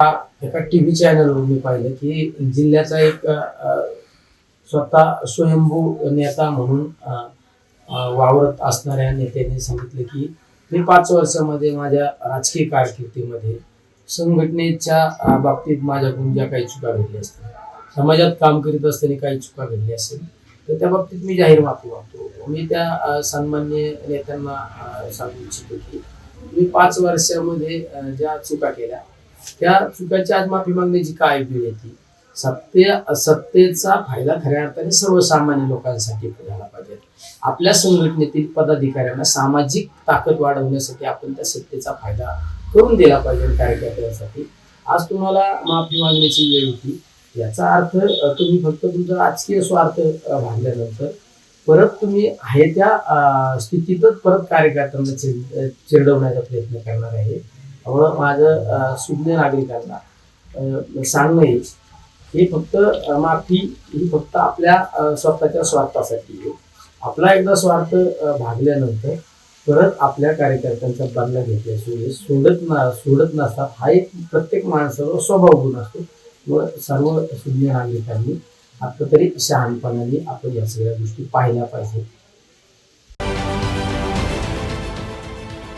एका T V चॅनलवर मी पाहिलं की जिल्ह्याचा एक स्वतः स्वयंभू नेता म्हणून वावरत असणाऱ्या नेत्याने सांगितलं की मी पाच वर्षामध्ये माझ्या राजकीय कारकिर्दीमध्ये संघटनेच्या बाबतीत माझ्याकडून ज्या काही चुका घडल्या असतील समाजात काम करीत असताना काही चुका घडल्या असेल तर त्या बाबतीत मी जाहीर माफी मागतो. मी त्या सन्मान्य नेत्यांना सांगू इच्छितो की मी पाच वर्षामध्ये ज्या चुका केल्या त्या चुकाची आज माफी मागण्याची काय वेळ येते सत्य सत्तेचा फायदा खऱ्या अर्थाने सर्वसामान्य लोकांसाठी झाला पाहिजे. आपल्या संघटनेतील पदाधिकाऱ्यांना सामाजिक ताकद वाढवण्यासाठी आपण त्या सत्तेचा फायदा करून दिला पाहिजे कार्यकर्त्यांसाठी. आज तुम्हाला माफी मागण्याची वेळ होती. याचा अर्थ तुम्ही फक्त तुमचा राजकीय स्वार्थ भांडल्यानंतर परत तुम्ही आहे त्या स्थितीतच परत कार्यकर्त्यांना चिरडवण्याचा प्रयत्न करणार आहे. त्यामुळं माझं सुज्ञ नागरिकांना सांगणं आहे हे फक्त माफी ही फक्त आपल्या स्वतःच्या स्वार्थासाठी आहे. आपला एकदा स्वार्थ भागल्यानंतर परत आपल्या कार्यकर्त्यांचा बदला घेतल्याशिवाय सोडत ना सोडत नसतात. हा एक प्रत्येक माणसाचा स्वभाव गुण असतो. व सर्व सुज्ञ नागरिकांनी आता तरी शहाणपणाने आपण या सगळ्या गोष्टी पाहिल्या पाहिजे